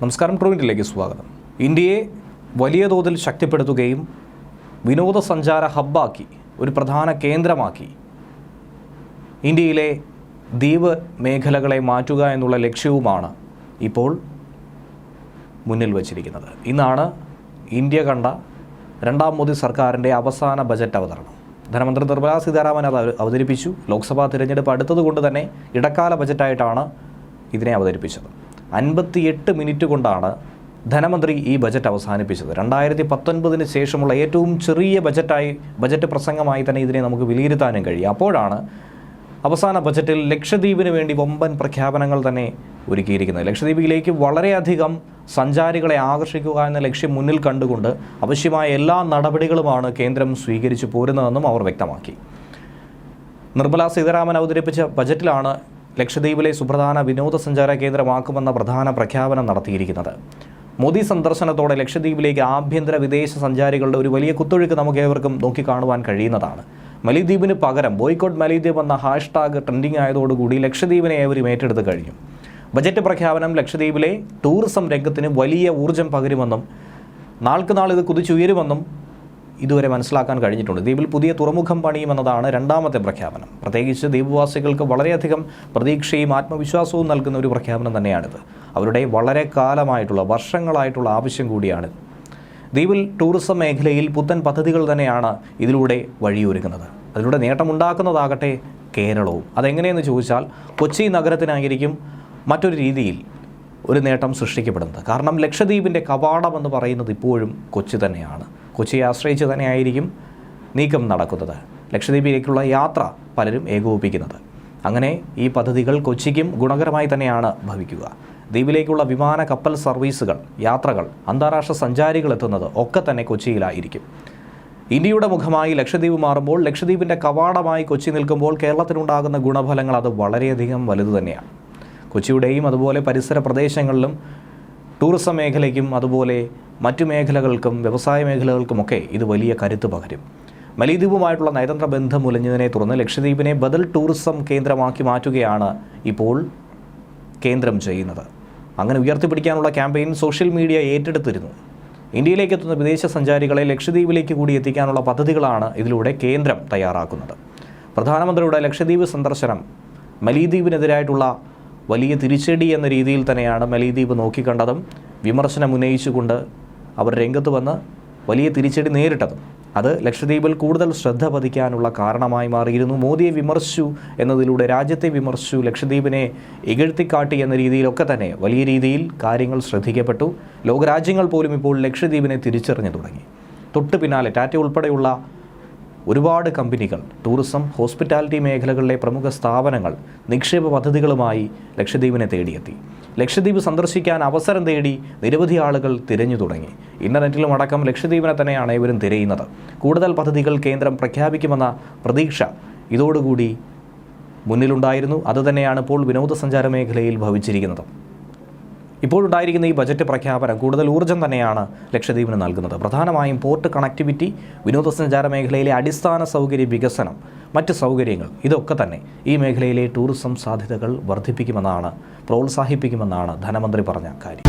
നമസ്കാരം ട്രൂവിന്റിലേക്ക് സ്വാഗതം. ഇന്ത്യയെ വലിയ തോതിൽ ശക്തിപ്പെടുത്തുകയും വിനോദസഞ്ചാര ഹബ്ബാക്കി ഒരു പ്രധാന കേന്ദ്രമാക്കി ഇന്ത്യയിലെ ദ്വീപ് മേഖലകളെ മാറ്റുക എന്നുള്ള ലക്ഷ്യവുമാണ് ഇപ്പോൾ മുന്നിൽ വച്ചിരിക്കുന്നത്. ഇന്നാണ് ഇന്ത്യ കണ്ട രണ്ടാം മോദി സർക്കാരിന്റെ അവസാന ബജറ്റ് അവതരണം. ധനമന്ത്രി നിർമ്മലാ സീതാരാമൻ അത് അവതരിപ്പിച്ചു. ലോക്സഭാ തിരഞ്ഞെടുപ്പ് അടുത്തത് കൊണ്ട് തന്നെ ഇടക്കാല ബജറ്റായിട്ടാണ് ഇതിനെ അവതരിപ്പിച്ചത്. അൻപത്തിയെട്ട് മിനിറ്റ് കൊണ്ടാണ് ധനമന്ത്രി ഈ ബജറ്റ് അവസാനിപ്പിച്ചത്. രണ്ടായിരത്തി പത്തൊൻപതിന് ശേഷമുള്ള ഏറ്റവും ചെറിയ ബജറ്റായി ബജറ്റ് പ്രസംഗമായി തന്നെ ഇതിനെ നമുക്ക് വിലയിരുത്താനും കഴിയും. അപ്പോഴാണ് അവസാന ബജറ്റിൽ ലക്ഷദ്വീപിന് വേണ്ടി വമ്പൻ പ്രഖ്യാപനങ്ങൾ തന്നെ ഒരുക്കിയിരിക്കുന്നത്. ലക്ഷദ്വീപിലേക്ക് വളരെയധികം സഞ്ചാരികളെ ആകർഷിക്കുക എന്ന ലക്ഷ്യം മുന്നിൽ കണ്ടുകൊണ്ട് ആവശ്യമായ എല്ലാ നടപടികളുമാണ് കേന്ദ്രം സ്വീകരിച്ചു പോരുന്നതെന്നും അവർ വ്യക്തമാക്കി. നിർമ്മല സീതാരാമൻ അവതരിപ്പിച്ച ബജറ്റിലാണ് ലക്ഷദ്വീപിലെ സുപ്രധാന വിനോദസഞ്ചാര കേന്ദ്രമാക്കുമെന്ന പ്രധാന പ്രഖ്യാപനം നടത്തിയിരിക്കുന്നത്. മോദി സന്ദർശനത്തോടെ ലക്ഷദ്വീപിലേക്ക് ആഭ്യന്തര വിദേശ സഞ്ചാരികളുടെ ഒരു വലിയ കുത്തൊഴുക്ക് നമുക്കേവർക്കും നോക്കിക്കാണുവാൻ കഴിയുന്നതാണ്. മലിദ്വീപിന് പകരം ബോയ്ക്കോട്ട് മലിദ്വീപ് എന്ന ഹാഷ്ടാഗ് ട്രെൻഡിംഗ് ആയതോടുകൂടി ലക്ഷദ്വീപിനെ ഏവരും ഏറ്റെടുത്ത് കഴിഞ്ഞു. ബജറ്റ് പ്രഖ്യാപനം ലക്ഷദ്വീപിലെ ടൂറിസം രംഗത്തിന് വലിയ ഊർജം പകരുമെന്നും നാൾക്കുനാൾ ഇത് കുതിച്ചുയരുമെന്നും ഇതുവരെ മനസ്സിലാക്കാൻ കഴിഞ്ഞിട്ടുണ്ട്. ദ്വീപിൽ പുതിയ തുറമുഖം പണിയുമെന്നതാണ് രണ്ടാമത്തെ പ്രഖ്യാപനം. പ്രത്യേകിച്ച് ദ്വീപവാസികൾക്ക് വളരെയധികം പ്രതീക്ഷയും ആത്മവിശ്വാസവും നൽകുന്ന ഒരു പ്രഖ്യാപനം തന്നെയാണിത്. അവരുടെ വളരെ കാലമായിട്ടുള്ള വർഷങ്ങളായിട്ടുള്ള ആവശ്യം കൂടിയാണിത് ദ്വീപിൽ ടൂറിസം മേഖലയിൽ പുത്തൻ പദ്ധതികൾ തന്നെയാണ് ഇതിലൂടെ വഴിയൊരുക്കുന്നത്. അതിലൂടെ നേട്ടമുണ്ടാക്കുന്നതാകട്ടെ കേരളവും. അതെങ്ങനെയെന്ന് ചോദിച്ചാൽ കൊച്ചി നഗരത്തിനായിരിക്കും മറ്റൊരു രീതിയിൽ ഒരു നേട്ടം സൃഷ്ടിക്കപ്പെടുന്നത്. കാരണം ലക്ഷദ്വീപിന്റെ കവാടം എന്ന് പറയുന്നത് ഇപ്പോഴും കൊച്ചി തന്നെയാണ്. കൊച്ചിയെ ആശ്രയിച്ച് തന്നെയായിരിക്കും നീക്കം നടക്കുന്നത്. ലക്ഷദ്വീപിലേക്കുള്ള യാത്ര പലരും ഏകോപിപ്പിക്കുന്നത്. അങ്ങനെ ഈ പദ്ധതികൾ കൊച്ചിക്കും ഗുണകരമായി തന്നെയാണ് ഭവിക്കുക. ദ്വീപിലേക്കുള്ള വിമാന കപ്പൽ സർവീസുകൾ യാത്രകൾ അന്താരാഷ്ട്ര സഞ്ചാരികൾ എത്തുന്നത് ഒക്കെ തന്നെ കൊച്ചിയിലായിരിക്കും. ഇന്ത്യയുടെ മുഖമായി ലക്ഷദ്വീപ് മാറുമ്പോൾ ലക്ഷദ്വീപിന്റെ കവാടമായി കൊച്ചി നിൽക്കുമ്പോൾ കേരളത്തിനുണ്ടാകുന്ന ഗുണഫലങ്ങൾ അത് വളരെയധികം വലുത് തന്നെയാണ്. കൊച്ചിയുടെയും അതുപോലെ പരിസര പ്രദേശങ്ങളിലും ടൂറിസം മേഖലയ്ക്കും അതുപോലെ മറ്റു മേഖലകൾക്കും വ്യവസായ മേഖലകൾക്കുമൊക്കെ ഇത് വലിയ കരുത്ത് പകരും. മലീദ്വീപുമായിട്ടുള്ള നയതന്ത്ര ബന്ധം മുലഞ്ഞതിനെ തുടർന്ന് ലക്ഷദ്വീപിനെ ബദൽ ടൂറിസം കേന്ദ്രമാക്കി മാറ്റുകയാണ് ഇപ്പോൾ കേന്ദ്രം ചെയ്യുന്നത്. അങ്ങനെ ഉയർത്തിപ്പിടിക്കാനുള്ള ക്യാമ്പയിൻ സോഷ്യൽ മീഡിയ ഏറ്റെടുത്തിരുന്നു. ഇന്ത്യയിലേക്ക് എത്തുന്ന വിദേശ സഞ്ചാരികളെ ലക്ഷദ്വീപിലേക്ക് കൂടി എത്തിക്കാനുള്ള പദ്ധതികളാണ് ഇതിലൂടെ കേന്ദ്രം തയ്യാറാക്കുന്നത്. പ്രധാനമന്ത്രിയുടെ ലക്ഷദ്വീപ് സന്ദർശനം മലീദ്വീപിനെതിരായിട്ടുള്ള വലിയ തിരിച്ചടി എന്ന രീതിയിൽ തന്നെയാണ് മലീദ്വീപ് നോക്കിക്കണ്ടതും വിമർശനം ഉന്നയിച്ചുകൊണ്ട് അവർ രംഗത്ത് വന്ന് വലിയ തിരിച്ചടി നേരിട്ടത്. അത് ലക്ഷദ്വീപിൽ കൂടുതൽ ശ്രദ്ധ പതിക്കാനുള്ള കാരണമായി മാറിയിരുന്നു. മോദിയെ വിമർശിച്ചു എന്നതിലൂടെ രാജ്യത്തെ വിമർശിച്ചു. ലക്ഷദ്വീപിനെ ഇകഴ്ത്തിക്കാട്ടി എന്ന രീതിയിലൊക്കെ തന്നെ വലിയ രീതിയിൽ കാര്യങ്ങൾ ശ്രദ്ധിക്കപ്പെട്ടു. ലോകരാജ്യങ്ങൾ പോലും ഇപ്പോൾ ലക്ഷദ്വീപിനെ തിരിച്ചറിഞ്ഞു തുടങ്ങി. തൊട്ടു പിന്നാലെ ടാറ്റ ഉൾപ്പെടെയുള്ള ഒരുപാട് കമ്പനികൾ ടൂറിസം ഹോസ്പിറ്റാലിറ്റി മേഖലകളിലെ പ്രമുഖ സ്ഥാപനങ്ങൾ നിക്ഷേപ പദ്ധതികളുമായി ലക്ഷദ്വീപിനെ തേടിയെത്തി. ലക്ഷദ്വീപ് സന്ദർശിക്കാൻ അവസരം തേടി നിരവധി ആളുകൾ തിരഞ്ഞു തുടങ്ങി. ഇന്റർനെറ്റിലും അടക്കം ലക്ഷദ്വീപിനെ തന്നെയാണ് ഇവരും തിരയുന്നത്. കൂടുതൽ പദ്ധതികൾ കേന്ദ്രം പ്രഖ്യാപിക്കുമെന്ന പ്രതീക്ഷ ഇതോടുകൂടി മുന്നിലുണ്ടായിരുന്നു. അതുതന്നെയാണ് ഇപ്പോൾ വിനോദസഞ്ചാര മേഖലയിൽ ഭവിച്ചിരിക്കുന്നത്. ഇപ്പോഴുണ്ടായിരിക്കുന്ന ഈ ബജറ്റ് പ്രഖ്യാപനം കൂടുതൽ ഊർജം തന്നെയാണ് ലക്ഷദ്വീപിന് നൽകുന്നത്. പ്രധാനമായും പോർട്ട് കണക്ടിവിറ്റി വിനോദസഞ്ചാര മേഖലയിലെ അടിസ്ഥാന സൗകര്യ വികസനം മറ്റ് സൗകര്യങ്ങൾ ഇതൊക്കെ തന്നെ ഈ മേഖലയിലെ ടൂറിസം സാധ്യതകൾ വർദ്ധിപ്പിക്കുമെന്നാണ് പ്രോത്സാഹിപ്പിക്കുമെന്നാണ് ധനമന്ത്രി പറഞ്ഞ കാര്യം.